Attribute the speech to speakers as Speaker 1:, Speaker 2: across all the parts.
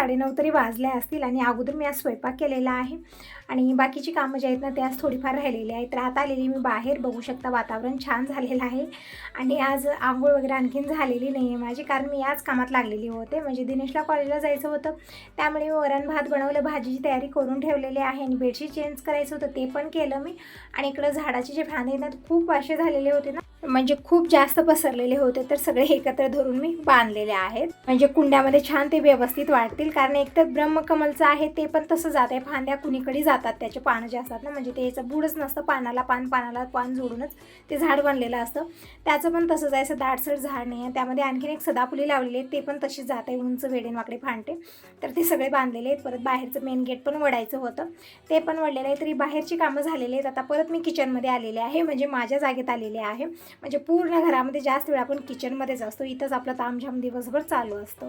Speaker 1: साडेनऊ तरी वाजले असतील आणि अगोदर मी आज स्वयंपाक केलेला आहे. आणि बाकीची कामं जी आहेत ना ते आज थोडीफार राहिलेली आहेत. तर आता आलेली मी बाहेर. बघू शकता वातावरण छान झालेलं आहे. आणि आज आंघोळ वगैरे आणखीन झालेली नाही आहे माझी कारण मी याच कामात लागलेली होते. म्हणजे दिनेशला कॉलेजला जायचं होतं. त्यामुळे मी वरण भात बनवलं भाजीची तयारी करून ठेवलेली आहे आणि बेडशीट चेंज करायचं होतं ते पण केलं मी. आणि इकडं झाडाचे जे फांदे आहेत ना ते खूप वाशे झालेले होते ना. म्हणजे खूप जास्त पसरलेले होते तर सगळे एकत्र धरून मी बांधलेले आहेत. म्हणजे कुंड्यामध्ये छान ते व्यवस्थित वाढतील कारण एक तर ब्रह्मकमलचं आहे ते पण तसं जात आहे फांद्या कुणीकडे जातात त्याचे पानं जे असतात ना म्हणजे ते याचं बुडच नसतं पानाला पान पानाला पान जोडूनच ते झाड बनलेलं असतं. त्याचं पण तसंच आहे असं दाटसर झाड नाही आहे. त्यामध्ये आणखीन एक सदाफुली लावलेली आहे ते पण तशीच जात आहे उंच वेडेनवाकडे फांटे. तर ते सगळे बांधलेले आहेत. परत बाहेरचं मेन गेट पण वडायचं होतं. ते पण वडलेलं आहे तरी बाहेरची कामं झालेली आहेत. आता परत मी किचनमध्ये आलेले आहे म्हणजे माझ्या जागेत आलेले आहे. म्हणजे पूर्ण घरामध्ये जास्त वेळ आपण किचनमध्येच असतो इथंच आपलं तामझाम दिवसभर चालू असतं.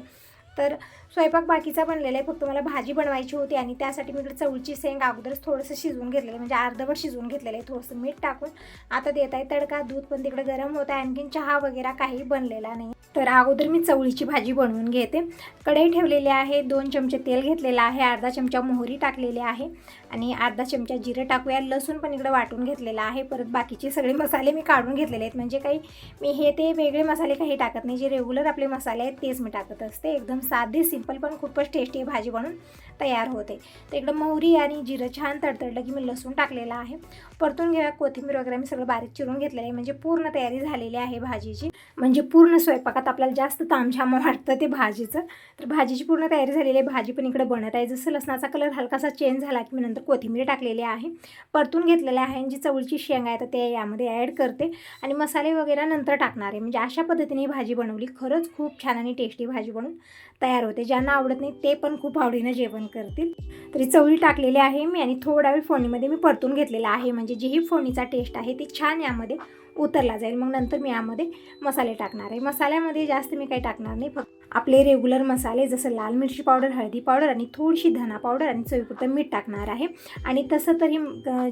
Speaker 1: तर स्वयंपाक बाकीचा बनलेला आहे. फक्त मला भाजी बनवायची होती आणि त्यासाठी मी इकडे चवळीची शेंग अगोदरच थोडंसं शिजवून घेतलेलं आहे. म्हणजे अर्धवट शिजवून घेतलेलं आहे. थोडंसं मीठ टाकून आता देत आहे. तडका दूध पण तिकडे गरम होत आहे. आणखीन चहा वगैरे काही बनलेला नाही. तर अगोदर मी चवळीची भाजी बनवून घेते. कढई ठेवलेली आहे. दोन चमचे तेल घेतलेलं आहे. अर्धा चमचा मोहरी टाकलेली आहे. आणि अर्धा चमचा जिरं टाकूया. लसूण पण इकडे वाटून घेतलेला आहे. परत बाकीचे सगळे मसाले मी काढून घेतलेले आहेत. म्हणजे काही मी हे ते वेगळे मसाले काही टाकत नाही. जे रेग्युलर आपले मसाले आहेत तेच मी टाकत असते. एकदम साधी सिंपल पण खूपच टेस्टी आहे भाजी बनून तयार होते. तर इकडं मोहरी आणि जिरं छान तडतडलं की मी लसूण टाकलेलं आहे. परतून घ्या कोथिंबीर वगैरे मी सगळं बारीक चिरून घेतलेलं आहे. म्हणजे पूर्ण तयारी झालेली आहे भाजीची. म्हणजे पूर्ण स्वयंपाकात आपल्याला जास्त तामझाम वाटतं ते भाजीचं. तर भाजीची पूर्ण तयारी झालेली आहे. भाजी पण इकडे बनत आहे. जसं लसणाचा कलर हलकासा चेंज झाला की मी नंतर कोथिंबीर टाकलेली आहे. परतून घेतलेले आहे. आणि जी चवळीची शेंग आहे तर ते यामध्ये ॲड करते. आणि मसाले वगैरे नंतर टाकणार आहे. म्हणजे अशा पद्धतीने ही भाजी बनवली. खरंच खूप छान आणि टेस्टी भाजी बनून तयार होते. ज्यांना आवडत नाही ते पण खूप आवडीनं जेवण करतील. तरी चवळी टाकलेली आहे मी आणि थोडा वेळ फोणीमध्ये मी परतून घेतलेला आहे. म्हणजे म्हणजे जी ही फोडणीचा टेस्ट आहे ती छान यामध्ये उतरला जाईल. मग नंतर मी यामध्ये मसाले टाकणार आहे. मसाल्यामध्ये जास्त मी काही टाकणार नाही. फक्त आपले रेग्युलर मसाले जसं लाल मिरची पावडर हळदी पावडर आणि थोडीशी धना पावडर आणि चवीपुरतं मीठ टाकणार आहे. आणि तसं तरी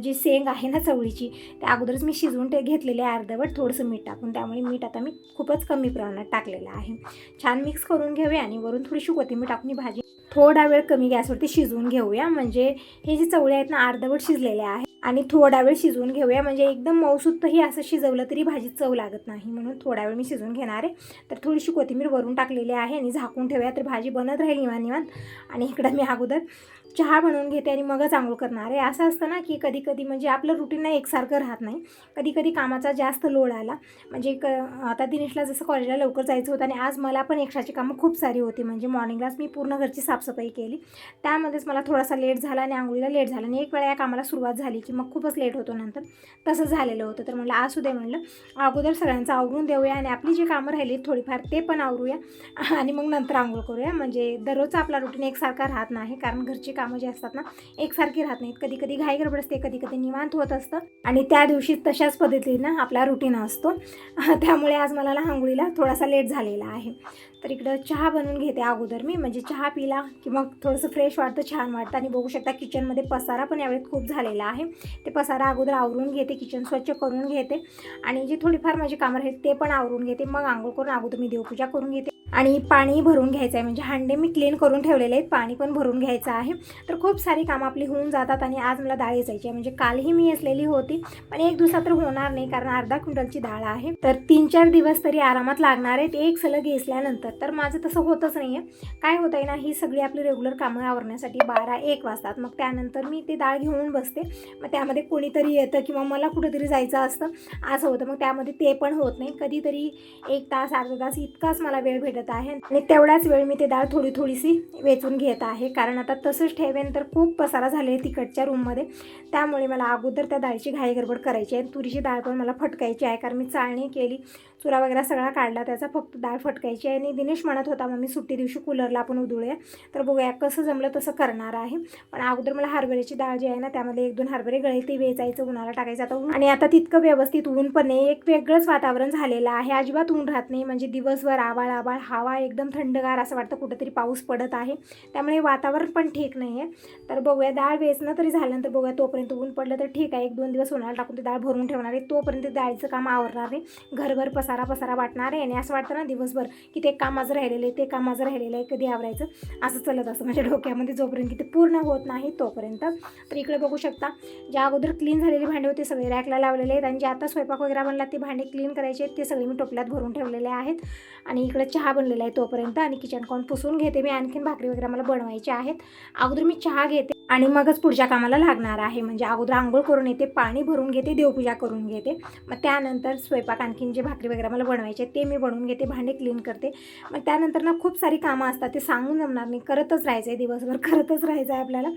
Speaker 1: जी शेंग आहे ना चवळीची ते अगोदरच मी शिजवून ते घेतलेले अर्धवट थोडंसं मीठ टाकून. त्यामुळे मीठ आता मी खूपच कमी प्रमाणात टाकलेलं आहे. छान मिक्स करून घेऊया आणि वरून थोडीशी कोथिंबीर टाकून ही भाजी थोडा वेळ कमी गॅसवरती शिजवून घेऊया. म्हणजे हे जे चवळे आहेत ना अर्धवट शिजलेले आहे. आणि थोडा वेळ शिजवून घेऊया. म्हणजे एकदम मऊसूतही असं शिजवलं तरी भाजी चव लागत नाही. म्हणून थोडा वेळ मी शिजवून घेणार आहे. तर थोडीशी कोथिंबीर वरून टाकलेली आहे आणि झाकून ठेवूया. तर भाजी बनत राहील निवान निवांत. आणि इकडं मी अगोदर चहा बनवून घेते आणि मगच आंघोळ करणार आहे. असं असतं ना की कधी कधी म्हणजे आपलं रुटीन नाही एकसारखं राहत नाही. कधी कधी कामाचा जास्त लोड आला. म्हणजे क आता दिनेशला जसं कॉलेजला लवकर जायचं होतं आणि आज मला पण एक्स्ट्राची कामं खूप सारी होती. म्हणजे मॉर्निंगलाच मी पूर्ण घरची साफसफाई केली. त्यामध्येच मला थोडासा लेट झाला आणि आंघोळीला लेट झाला आणि एक वेळा या कामाला सुरुवात झाली की मग खूपच लेट होतो नंतर. तसं झालेलं होतं. तर म्हणलं असू दे म्हणलं अगोदर सगळ्यांचं आवरून देऊया आणि आपली जी कामं राहिली थोडीफार ते पण आवरूया. आणि मग नंतर आंघोळ करूया. म्हणजे दररोजचा आपला रुटीन एकसारखा राहत नाही कारण घरची कामं जी असतात ना एकसारखी राहत नाहीत. कधी कधी घाई गडबड असते कधी कधी निवांत होत असतं. आणि त्या दिवशी तशाच पद्धतीनं आपला रुटीन असतो. त्यामुळे आज मला आंघोळीला थोडासा लेट झालेला आहे. तर इकडं चहा बनवून घेते अगोदर मी. म्हणजे चहा पिला की मग थोडंसं फ्रेश वाटतं छान वाटतं. आणि बघू शकता किचनमध्ये पसारा पण यावेळेस खूप झालेला आहे. ते पसारा अगोदर आवरून घेते किचन स्वच्छ करून घेते. आणि जे थोडीफार माझी कामं आहेत ते पण आवरून घेते. मग आंघोळ करून अगोदर मी देवपूजा करून घेते. आणि पाणी भरून घ्यायचं आहे. म्हणजे हांडे मी क्लीन करून ठेवलेले आहेत. पाणी पण भरून घ्यायचं आहे. तर खूप सारी कामं आपली होऊन जातात आणि आज मला डाळ यायची आहे. म्हणजे कालही मी असलेली होती पण एक दिवसात तर होणार नाही कारण अर्धा क्विंटलची डाळ आहे. तर तीन चार दिवस तरी आरामात लागणार आहेत एक सलग घेसल्यानंतर तर माझं तसं होतच नाही आहे काय होतं आहे ना ही सगळी आपली रेग्युलर कामं आवरण्यासाठी बारा एक वाजतात. मग त्यानंतर मी ते डाळ घेऊन बसते. मग त्यामध्ये कोणीतरी येतं किंवा मला कुठेतरी जायचं असतं असं होतं. मग त्यामध्ये ते पण होत नाही. कधीतरी एक तास अर्धा तास इतकाच मला वेळ भेटत आहे. आणि तेवढाच वेळ मी ते डाळ थोडी थोडीशी वेचून घेत आहे. कारण आता तसंच ठेवेन तर खूप पसारा झाले तिकडच्या रूममध्ये त्यामुळे मला अगोदर त्या डाळीची घाई गडबड करायची आहे. तुरीची डाळ पण मला फटकायची आहे. कारण मी चाळणी केली चुरा वगैरे सगळा काढला त्याचा फक्त डाळ फटकायची आहे. आणि दिनेश म्हणत होता मग मी सुट्टी दिवशी कूलरला आपण उधळूया. तर बघूया कसं जमलं तसं करणार आहे. पण अगोदर मला हरभऱ्याची डाळ जी आहे ना त्यामध्ये एक दोन हरभरे गळे ते वेचायचं उन्हाला टाकायचं. आता आणि आता तितकं व्यवस्थित ऊन पण आहे. एक वेगळंच वातावरण झालेलं आहे. अजिबात ऊन राहत नाही. म्हणजे दिवसभर आबाळ आबाळ हवा एकदम थंडगार असं वाटतं कुठंतरी पाऊस पडत आहे. त्यामुळे वातावरण पण ठीक नाही आहे तर बघूया डाळ वेचणं तरी झाल्यानंतर बघूया तोपर्यंत ऊन पडलं तर ठीक आहे. एक दोन दिवस उन्हाळा टाकून ते डाळ भरून ठेवणार आहे. तोपर्यंत डाळीचं काम आवरणार आहे. घरभर पसारा पसारा वाटणार आहे. आणि असं वाटतं ना दिवसभर की ते काम माझं राहिलेलं आहे ते कामाचं राहिलेलं आहे कधी आवरायचं? असं चलत असतं माझ्या डोक्यामध्ये जोपर्यंत की ते पूर्ण होत नाही तोपर्यंत. तर इकडे बघू शकता ज्या अगोदर क्लीन झालेली भांडी होती सगळे रॅकला लावलेले आहेत आणि जे आता स्वयंपाक वगैरे बनला ते भांडे क्लीन करायचे आहेत ते सगळे मी टोपल्यात भरून ठेवलेले आहेत. आणि इकडे चहा बनलेला आहे तोपर्यंत आणि किचन कॉन पुसून घेते मी आणखीन भाकरी वगैरे मला बनवायचे आहेत. अगोदर मी चहा घेते. आणि मगच पुढच्या कामाला लागणार आहे. म्हणजे अगोदर आंघोळ करून येते पाणी भरून घेते देवपूजा करून घेते. मग त्यानंतर स्वयंपाक आणखीन जे भाकरी वगैरे मला बनवायचे ते मी बनवून घेते भांडे क्लीन करते. मग त्यानंतर ना खूप सारी कामं असतात ते सांगून जमणार नाही. करतच राहायचं आहे दिवसभर करतच राहायचं आहे आपल्याला.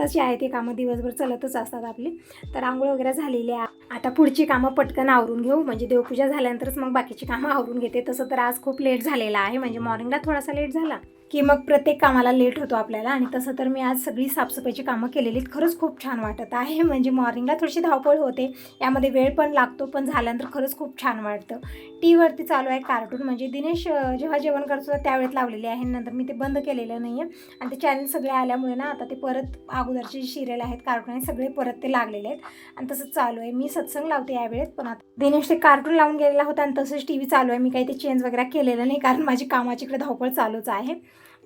Speaker 1: तशी आहे ते कामं दिवसभर चलतच असतात आपली. तर आंघोळ वगैरे झालेली आहे. आता पुढची कामं पटकन आवरून घेऊ. म्हणजे देवपूजा झाल्यानंतरच मग बाकीची कामं आवरून घेते. तसं तर आज खूप लेट झालेला आहे. म्हणजे मॉर्निंगला थोडासा लेट झाला की मग प्रत्येक कामाला लेट होतो आपल्याला. आणि तसं तर मी आज सगळी साफसफाईची कामं केलेली आहेत. खरंच खूप छान वाटत आहे. म्हणजे मॉर्निंगला थोडीशी धावपळ होते. यामध्ये वेळ पण लागतो पण झाल्यानंतर खरंच खूप छान वाटतं. टी व्हीवरती चालू आहे कार्टून म्हणजे दिनेश जेव्हा जेवण करतो त्यावेळेत लावलेले आहे. नंतर मी ते बंद केलेलं नाही आहे आणि ते चॅनल सगळे आल्यामुळे ना आता ते परत अगोदरचे जे सिरियल आहेत कार्टून आहेत सगळे परत ते लागलेले आहेत. आणि तसंच चालू आहे. मी सत्संग लावते यावेळेत पण आता दिनेश ते कार्टून लावून गेलेला होता आणि तसंच टी व्ही चालू आहे. मी काही ते चेंज वगैरे केलेलं नाही कारण माझी कामाची इकडे धावपळ चालूच आहे.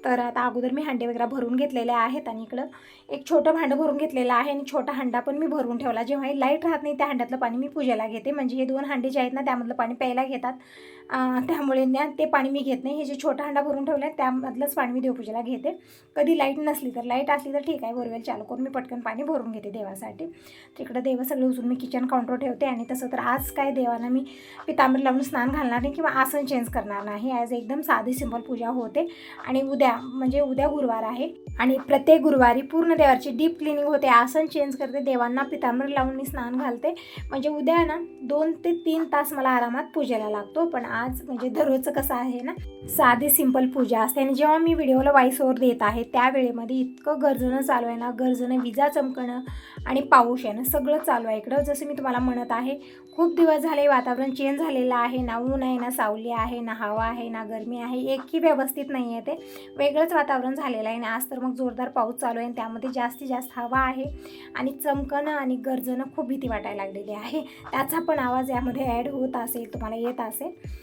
Speaker 1: तर आता अगोदर मी हांडे वगैरे भरून घेतलेले आहेत आणि इकडं एक छोटं भांडं भरून घेतलेलं आहे आणि छोटा हांडा पण मी भरून ठेवला. जेव्हा लाइट राहत नाही त्या हांड्यातलं पाणी मी पूजेला घेते. म्हणजे हे दोन हांडे जे आहेत ना त्यामधलं पाणी प्यायला घेतात. त्यामुळे ना ते पाणी मी घेत नाही. हे जे छोटा हंडा भरून ठेवला आहे त्यामधलंच पाणी मी देवपूजेला घेते. कधी लाइट नसली तर लाइट असली तर ठीक आहे. बोरवेल चालू करून मी पटकन पाणी भरून घेते देवासाठी. तिकडं देव सगळे उचलून मी किचन काउंटर ठेवते आणि तसं तर आज काय देवाला मी पितांबर लावून स्नान घालणार नाही किंवा आसन चेंज करणार नाही. आज एकदम साधी सिंपल पूजा होते. आणि उद्या म्हणजे उद्या गुरुवार आहे. आणि प्रत्येक गुरुवारी पूर्ण देवाची डीप क्लिनिंग होते. आसन चेंज करते. देवांना पितांबर लावून मी स्नान घालते. म्हणजे उद्या ना दोन ते तीन तास मला आरामात पूजेला लागतो. पण आज म्हणजे दररोजचं कसं आहे ना साधी सिंपल पूजा असते. आणि जेव्हा मी व्हिडिओला वाईस ओवर देत आहे त्या वेळेमध्ये इतकं गरजणं चालू आहे ना गरजणं विजा चमकणं आणि पाऊस येणं सगळं चालू आहे इकडं. जसं मी तुम्हाला म्हणत आहे खूप दिवस झाले वातावरण चेंज झालेलं आहे. ना ऊन आहे ना सावली आहे ना हवा आहे ना गरमी आहे. एकही व्यवस्थित नाही आहे ते. वेगळंच वातावरण झालेलं आहे. आणि आज तर मग जोरदार पाऊस चालू आहे आणि त्यामध्ये जास्तीत जास्त हवा आहे आणि चमकणं आणि गरजणं खूप भीती वाटायला लागलेली आहे. त्याचा पण आवाज यामध्ये ॲड होत असेल तुम्हाला येत असेल.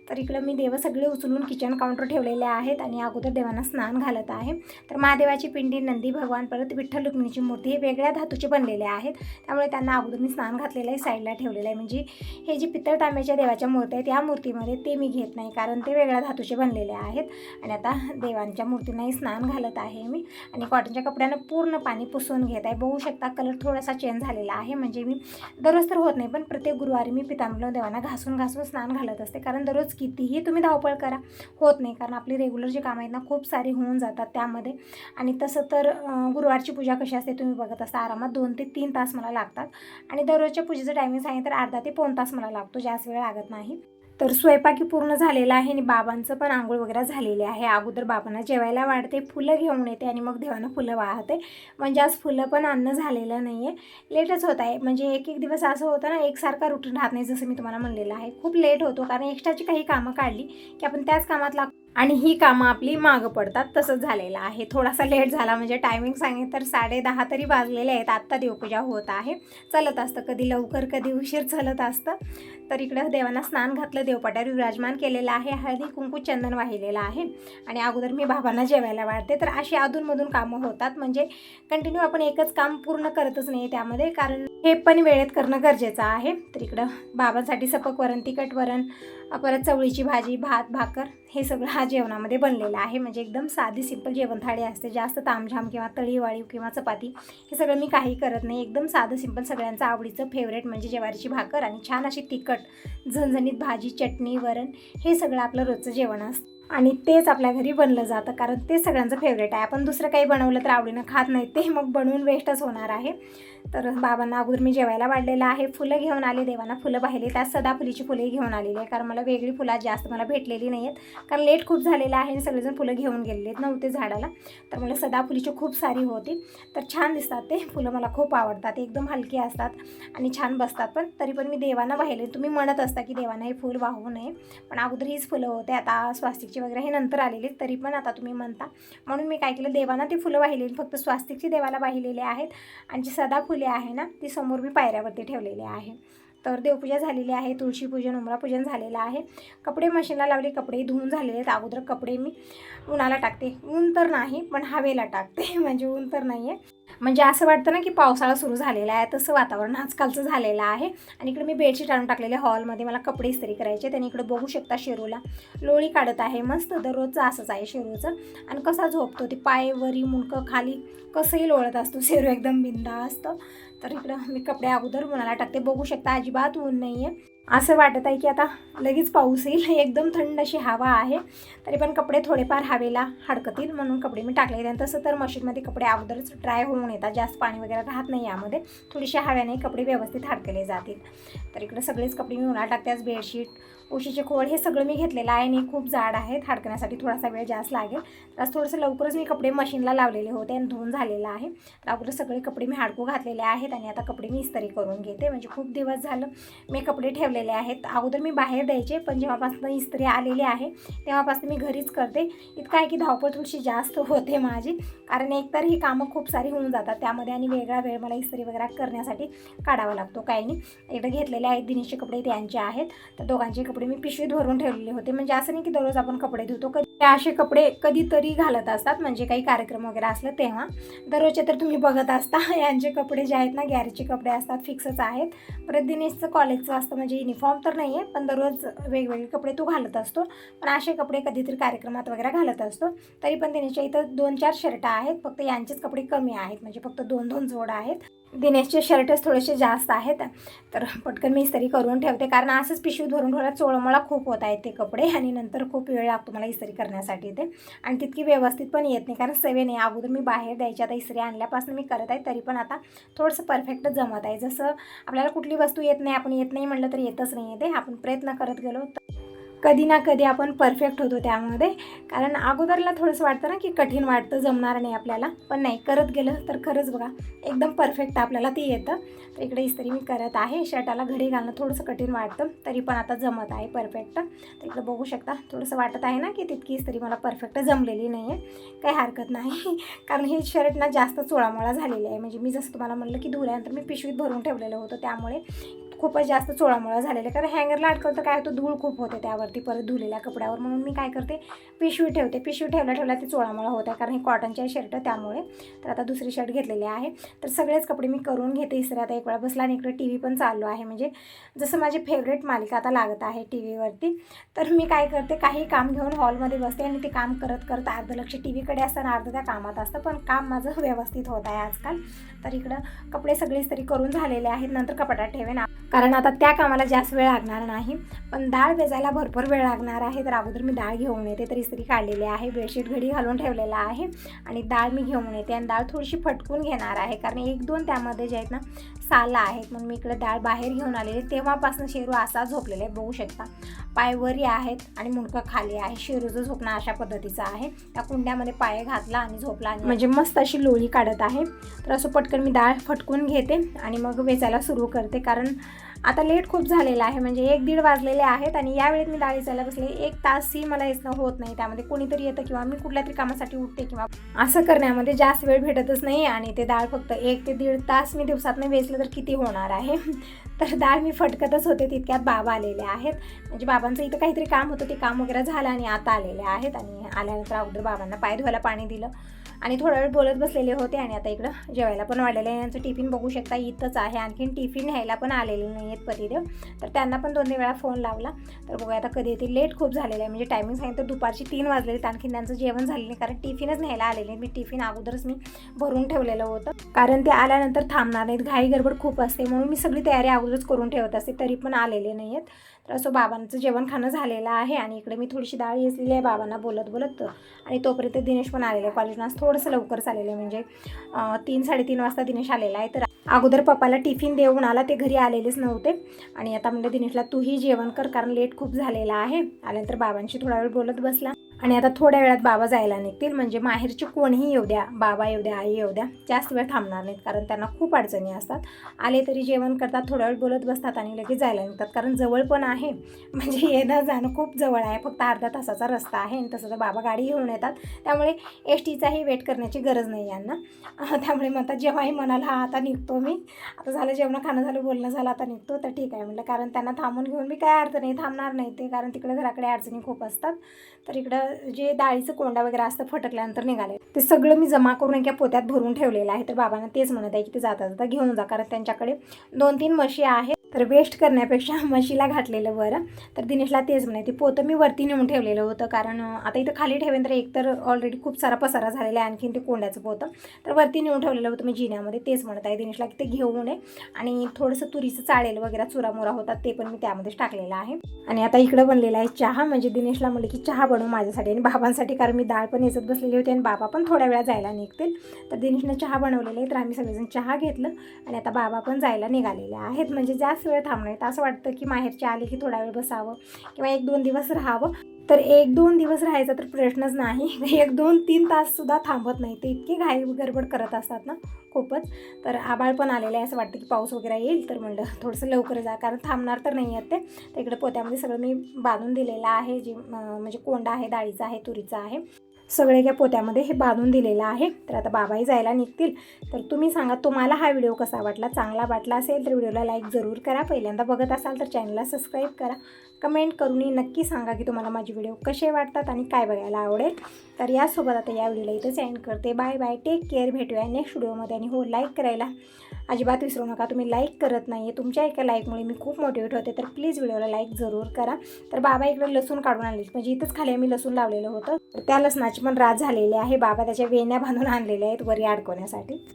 Speaker 1: तर इकडं मी देव सगळे उचलून किचन काउंटर ठेवलेले आहेत आणि अगोदर देवांना स्नान घालत आहे. तर महादेवाची पिंडी नंदी भगवान परत विठ्ठल रुक्मिणीची मूर्ती हे वेगळ्या धातूचे बनलेले आहेत. त्यामुळे त्यांना अगोदर मी स्नान घातलेलं आहे साईडला ठेवलेलं आहे. म्हणजे हे जे पितळ तांब्याच्या देवाच्या मूर्ती आहेत या मूर्तीमध्ये ते मी घेत नाही कारण ते वेगळ्या धातूचे बनलेले आहेत. आणि आता देवांच्या मूर्तींनाही स्नान घालत आहे मी. आणि कॉटनच्या कपड्यानं पूर्ण पाणी पुसून घेत आहे. बघू शकता कलर थोडासा चेंज झालेला आहे. म्हणजे मी दररोज तर होत नाही पण प्रत्येक गुरुवारी मी पितांबलं देवांना घासून घासून स्नान घालत असते. कारण दररोज कितीही तुम्ही धावपळ करा होत नाही. कारण आपली रेग्युलर जी कामं आहेत ना खूप सारी होऊन जातात त्यामध्ये. आणि तसं तर गुरुवारची पूजा कशी असते तुम्ही बघत असता आरामात दोन ते तीन तास मला लागतात. आणि दररोजच्या पूजेचं टायमिंग सांगितलं तर अर्धा ते पाऊन तास मला लागतो जास्त वेळ लागत नाही. तर स्वयंपाकी पूर्ण झालेला आहे आणि बाबांचं पण आंघोळ वगैरे झालेले आहे. अगोदर बाबांना जेवायला वाढते फुलं घेऊन येते आणि मग देवांना फुलं वाहते. म्हणजे आज फुलं पण अन्न झालेलं नाही आहे लेटच होत आहे. म्हणजे एक एक दिवस असं होतं ना एकसारखा रुटीन राहत नाही जसं मी तुम्हाला म्हणलेलं आहे. खूप लेट होतो कारण एक्स्ट्राची काही कामं काढली की आपण त्याच कामात लागतो. आणि ही कामं आपली मागं पडतात तसंच झालेलं आहे. थोडासा लेट झाला म्हणजे टायमिंग सांगितलं तर साडे दहा तरी वाजलेले आहेत. आत्ता देवपूजा होत आहे. चालत असतं कधी लवकर कधी उशीर चालत असतं. तर इकडं देवांना स्नान घातलं देवपाट्यावर विराजमान केलेलं आहे. हळदी कुंकू चंदन वाहिलेलं आहे. आणि अगोदर मी बाबांना जेवायला वाढते. तर अशी अधूनमधून कामं होतात. म्हणजे कंटिन्यू आपण एकच काम पूर्ण करतच नाही त्यामध्ये कारण हे पण वेळेत करणं गरजेचं आहे. तर इकडं बाबांसाठी सपक वरण तिखट वरण परत चवळीची भाजी भात भाकर हे सगळं हा जेवणामध्ये बनलेलं आहे. म्हणजे एकदम साधी सिंपल जेवण थाळी असते. जास्त तामझाम किंवा तळीवाळी किंवा चपाती हे सगळं मी काही करत नाही. एकदम साधं सिंपल सगळ्यांचं आवडीचं फेवरेट म्हणजे ज्वारीची भाकर आणि छान अशी तिखट झणझणीत भाजी चटणी वरण हे सगळं आपलं रोजचं जेवण असतं. आणि तेच आपल्या घरी बनलं जातं कारण ते सगळ्यांचं फेवरेट आहे. आपण दुसरं काही बनवलं तर आवडीनं खात नाही ते मग बनवून वेस्टच होणार आहे. तर बाबांना अगोदर मी जेवायला वाढलेलं आहे. फुलं घेऊन आले देवांना फुलं पाहिले. त्यात सदाफुलीची फुले घेऊन आलेली आहे कारण मला वेगळी फुलं जास्त मला भेटलेली नाही आहेत कारण लेट खूप झालेलं आहे आणि सगळेजण फुलं घेऊन गेलेले आहेत नव्हते हो झाडाला. तर मला सदाफुलीची खूप सारी होती. तर छान दिसतात ते. फुलं मला खूप आवडतात. एकदम हलकी असतात आणि छान बसतात पण. तरी पण मी देवांना वाहिले तुम्ही म्हणत असता की देवांना हे फुल वाहू नये. पण अगोदर हीच फुलं होते. आता स्वास्तिकची वगैरे हे नंतर आलेले तरी पण आता तुम्ही म्हणता. म्हणून मी काय केलं देवांना ती फुलं वाहिलेली फक्त स्वास्तिकची देवाला वाहिलेली आहेत आणि जी सदा फुले आहे ना ती समोर मी पायऱ्यावरती ठेवलेली आहे. तर देवपूजा झालेली आहे तुळशीपूजन उमरापूजन झालेलं आहे. कपडे मशीनला लावले कपडे धुवून झालेले आहेत. अगोदर कपडे मी उन्हाला टाकते. ऊन तर नाही पण हवेला टाकते. म्हणजे ऊन तर नाही आहे म्हणजे असं वाटतं ना की पावसाळा सुरू झालेला आहे तसं वातावरण आजकालचं झालेलं आहे. आणि इकडे मी बेडशीट आणून टाकलेले हॉलमध्ये मला कपडे इस्त्री करायचे त्यांनी इकडे बघू शकता शेरूला. लोळी काढत आहे मस्त दररोजचं असंच आहे शेरूचं. आणि कसा झोपतो ते पाय वरी मुंडकं खाली कसंही लोळत असतो. शेरू एकदम बिंदा असतं तर इकडं मी कपडे अगोदर उन्हाला टाकते. बघू शकता अजिबात ऊन नाही आहे असं वाटत आहे की आता लगेच पाऊस येईल. एकदम थंड अशी हवा आहे. तरी पण कपडे थोडेफार हवेला हडकतील म्हणून कपडे मी टाकले आणि तसं तर मशीनमध्ये कपडे अगोदरच ड्राय होऊन येतात. जास्त पाणी वगैरे राहत नाही यामध्ये. थोडीशी हव्याने कपडे व्यवस्थित हडकले जातील. तर इकडे सगळेच कपडे मी उन्हाळ टाकते. आज बेडशीट उशीचे खोड हे सगळं मी घेतलेलं आहे आणि खूप जाड आहेत. थाडकण्यासाठी थोडासा वेळ जास्त लागेल. तर आज थोडंसं लवकरच मी कपडे मशीनला लावलेले होते आणि धुवून झालेलं आहे. तर अगोदर सगळे कपडे मी हाडकू घातलेले आहेत आणि आता कपडे मी इस्त्री करून घेते. म्हणजे खूप दिवस झालं मी कपडे ठेवलेले आहेत. अगोदर मी बाहेर द्यायचे पण जेव्हापासून इस्त्री आलेली आहे तेव्हापासून मी घरीच करते. इतकं आहे की धावपळ थोडीशी जास्त होते माझी. कारण एकतर ही कामं खूप सारी होऊन जातात. त्यामध्ये आणि वेगळा वेळ मला इस्त्री वगैरे करण्यासाठी काढावा लागतो. काही नाही. एकदा घेतलेले आहेत. दिनेशचे कपडे त्यांचे आहेत. तर दोघांचे कपडे मी पिशवीत भरून ठेवलेले होते. म्हणजे असं नाही की दररोज आपण कपडे धुतो. कधी असे कपडे कधीतरी घालत असतात म्हणजे काही कार्यक्रम वगैरे असलं तेव्हा. दररोजचे तर तुम्ही बघत असता यांचे कपडे जे आहेत ना गॅरेजचे कपडे असतात फिक्सच आहेत. परत दिनेशचं कॉलेजचं असतं म्हणजे युनिफॉर्म तर नाही आहे पण दररोज वेगवेगळे कपडे तो घालत असतो. पण असे कपडे कधीतरी कार्यक्रमात वगैरे घालत असतो. तरी पण दिनेशच्या इथं दोन चार शर्ट आहेत फक्त यांचेच कपडे कमी आहेत म्हणजे फक्त दोन दोन जोड आहेत. दिनेशचे शर्टच थोडेसे जास्त आहेत तर पटकन मी इस्त्री करून ठेवते. कारण असंच पिशवीत भरून ठेवला चोळमळा खूप होत आहेत ते कपडे आणि नंतर खूप वेळ लागतो मला इस्त्री करण्यासाठी ते आणि तितकी व्यवस्थित पण येत नाही. कारण सवय नाही. अगोदर मी बाहेर द्यायची आता इस्त्री आणल्यापासून मी करत आहे तरी पण आता थोडंसं परफेक्ट जमत आहे. जसं आपल्याला कुठली वस्तू येत नाही आपण येत नाही म्हटलं तर येतच नाही येते. आपण प्रयत्न करत गेलो तर कधी ना कधी आपण परफेक्ट होतो त्यामध्ये. कारण अगोदरला थोडंसं वाटतं ना की कठीण वाटतं जमणार नाही आपल्याला. पण नाही करत गेलं तर खरंच बघा एकदम परफेक्ट आपल्याला ते येतं. तर इकडे इस्त्री मी करत आहे. शर्टाला घडी घालणं थोडंसं कठीण वाटतं. तरी पण आता जमत आहे परफेक्ट तर इकडे बघू शकता थोडंसं वाटत आहे ना की तितकी इस्त्री मला परफेक्ट जमलेली नाही आहे काही हरकत नाही. कारण हे शर्ट ना जास्त चोळामोळा झालेली आहे. म्हणजे मी जसं तुम्हाला म्हणलं की धुल्यानंतर मी पिशवीत भरून ठेवलेलं होतं त्यामुळे. खूपच जास्त चोळामोळा झालेलं आहे. कारण हँगरला अडकवतं काय होतं? धूळ खूप होते त्यावरती. परत धुलेल्या कपड्यावर. म्हणून मी काय करते? पिशवी ठेवते. पिशवी ठेवल्या ठेवल्या ती चोळामोळा होत आहे. कारण हे कॉटनचे शर्ट त्यामुळे. तर आता दुसरी शर्ट घेतलेले आहे. तर सगळेच कपडे मी करून घेते इसरी. आता एक वेळा बसला आणि इकडे टी व्ही पण चालू आहे. म्हणजे जसं माझी फेवरेट मालिका आता लागत आहे टी व्हीवरती तर मी काय करते? काही काम घेऊन हॉलमध्ये बसते आणि ते काम करत करत अर्ध लक्ष टी व्हीकडे असताना अर्धं अर्ध त्या कामात असतं. पण काम माझं व्यवस्थित होत आहे आजकाल. तर इकडं कपडे सगळे तरी करून झालेले आहेत. नंतर कपाटात ठेवेन. कारण आता त्या कामाला जास्त वेळ लागणार नाही. पण डाळ वेजायला भरपूर वेळ लागणार आहे. तर अगोदर मी डाळ घेऊन येते. तर इस्त्री काढलेली आहे. बेडशीट घडी घालून ठेवलेला आहे. आणि डाळ मी घेऊन येते. आणि डाळ थोडीशी फटकून घेणार आहे. कारण एक दोन त्यामध्ये जे आहेत ना साला आहेत. म्हणून मी इकडे डाळ बाहेर घेऊन आलेली तेव्हापासून शेरू असा झोपलेला आहे. बघू शकता. पाय वरी आहेत आणि मुंडकं खाली आहे. शेरूचं झोपणं अशा पद्धतीचं आहे. त्या कुंड्यामध्ये पाय घातला आणि झोपला आणि म्हणजे मस्त अशी लोळी काढत आहे. तर असं पटकन मी डाळ फटकून घेते आणि मग वेचायला सुरू करते. कारण आता लेट खूप झालेला आहे म्हणजे एक दीड वाजलेले आहेत आणि यावेळेत मी डाळी जायला बसले. एक तासही मला येणं होत नाही त्यामध्ये कोणीतरी येतं किंवा मी कुठल्या तरी कामासाठी उठते किंवा असं करण्यामध्ये जास्त वेळ भेटतच नाही आणि ते डाळ फक्त एक ते दीड तास मी दिवसात वेचलं तर किती होणार आहे? तर डाळ मी फटकतच होते तितक्यात बाबा आलेले आहेत. म्हणजे बाबांचं इथं काहीतरी काम होतं ते काम वगैरे झालं आणि आता आलेले आहेत आणि आल्यानंतर अगोदर बाबांना पाय धुवायला पाणी दिलं. आणि थोडा वेळ बोलत बसलेले होते आणि आता इकडं जेवायला पण वाढलेलं आहे. यांचं टिफिन बघू शकता इथंच आहे. आणखीन टिफिन न्यायला पण आलेले नाही आहेत पतिदेव. तर त्यांना पण दोन वेळा फोन लावला. तर बघूया आता कधी येते लेट खूप झालेलं आहे. म्हणजे टायमिंग सांगितलं दुपारची तीन वाजलेले आणखीन त्यांचं जेवण झालेलं नाही. कारण टिफिनच न्यायला आलेले मी टिफिन अगोदरच मी भरून ठेवलेलं होतं. कारण ते आल्यानंतर थांबणार नाहीत. घाई गडबड खूप असते. म्हणून मी सगळी तयारी अगोदरच करून ठेवत असते. तरी पण आलेले नाही आहेत तर असं बाबांचं जेवण खाणं झालेलं आहे आणि इकडे मी थोडीशी डाळ येसलेली आहे बाबांना बोलत बोलत. आणि तोपर्यंत दिनेश पण आलेलं आहे कॉलेजला थोडंसं लवकर आलेलं आहे म्हणजे तीन साडेतीन वाजता दिनेश आलेला आहे. तर अगोदर पप्पाला टिफिन देऊन आला ते घरी आलेलेच नव्हते. आणि आता म्हणजे दिनेशला तूही जेवण कर कारण लेट खूप झालेला आहे. आल्यानंतर बाबांशी थोडा वेळ बोलत बसला. आणि आता थोड्या वेळात बाबा जायला निघतील. म्हणजे माहेरचे कोणीही येऊ द्या बाबा येऊ द्या आई येऊ द्या जास्त वेळ थांबणार नाहीत. कारण त्यांना खूप अडचणी असतात. आले तरी जेवण करतात थोडा वेळ बोलत बसतात आणि लगेच जायला निघतात. कारण जवळ पण आहे. म्हणजे येणं जाणं खूप जवळ आहे. फक्त अर्धा तासाचा रस्ता आहे आणि तसं तर बाबा गाडी घेऊन येतात. त्यामुळे एस टीचाही वेट करण्याची गरज नाही यांना. त्यामुळे म्हणतात जेव्हाही म्हणाल हा आता निघतो मी. आता झालं जेवण खाणं झालं बोलणं झालं आता निघतो. तर ठीक आहे म्हटलं. कारण त्यांना थांबून घेऊन मी काय अर्थ नाही. थांबणार नाही ते. कारण तिकडे घराकडे अडचणी खूप असतात. तर इकडं जे डाळीचं कोंडा वगैरे असतं फटकल्यानंतर निघाले. ते सगळं मी जमा करून एका पोत्यात भरून ठेवलेलं आहे. तर बाबांना तेच म्हणत आहे की ते जाता जाता घेऊन जा. कारण त्यांच्याकडे दोन तीन म्हशी आहेत. तर वेस्ट करण्यापेक्षा म्हशीला घातलेलं बरं. तर दिनेशला तेच म्हणे ते पोतं मी वरती नेऊन ठेवलेलं होतं कारण आता इथं खाली ठेवेन तर एकतर ऑलरेडी खूप सारा पसारा झालेला आहे आणखीन ते कोंड्याचं पोतं. तर वरती नेऊन ठेवलेलं होतं मी जिन्यामध्ये तेच म्हणत आहे दिनेशला की ते घेऊ नये. आणि थोडंसं तुरीचं चाळेल वगैरे चुरामुरा होतात ते पण मी त्यामध्येच टाकलेलं आहे. आणि आता इकडं बनलेला आहे चहा म्हणजे दिनेशला म्हटलं की चहा बनवू माझ्यासाठी आणि बाबांसाठी कारण मी डाळ पण येत बसलेली होती आणि बाबा पण थोड्या वेळा जायला निघतील. तर दिनेशनं चहा बनवलेला आहे तर आम्ही सगळेजण चहा घेतलं आणि आता बाबा पण जायला निघालेले आहेत. म्हणजे जास्त वेळ थांबणार आहेत. असं वाटतं की माहेरची आले की थोडा वेळ बसावं किंवा एक दोन दिवस राहावं. तर एक दोन दिवस राहायचा तर प्रश्नच नाही. एक दोन तीन ताससुद्धा थांबत नाही. ते इतके घाई गडबड करत असतात ना खूपच. तर आबाळ पण आलेलं आहे. असं वाटतं की पाऊस वगैरे येईल तर म्हणलं थोडंसं लवकर जा. कारण थांबणार तर नाही आहेत ते. तर इकडे पोत्यामध्ये सगळं मी बांधून दिलेलं आहे. जे म्हणजे कोंडा आहे डाळीचा आहे तुरीचा आहे. सगळे या पोत्यामध्ये हे बांधून दिलेलं आहे. तर आता बाबाही जायला निघतील. तर तुम्ही सांगा तुम्हाला हा व्हिडिओ कसा वाटला? चांगला वाटला असेल तर व्हिडिओला लाईक जरूर करा. पहिल्यांदा बघत असाल तर चॅनलला सबस्क्राईब करा. कमेंट करूनही नक्की सांगा की तुम्हाला माझे व्हिडिओ कसे वाटतात आणि काय बघायला आवडेल. तर यासोबत आता या व्हिडिओला इथं सेंड करते. बाय बाय टेक केअर भेटूया नेक्स्ट व्हिडिओमध्ये आणि हो लाईक करायला. अजिबात विसरू नका. तुम्ही लाईक करत नाही आहे तुमच्या एका लाईकमुळे मी खूप मोटिवेट होते. तर प्लीज व्हिडिओला लाईक जरूर करा. तर बाबा इकडे लसूण काढून आणले म्हणजे इथंच खाली आम्ही लसूण लावलेलं होतं. तर त्या लसणाची पण रात झालेली आहे. बाबा त्याच्या वेण्या बांधून आणलेल्या आहेत. वरी अडकवण्यासाठी.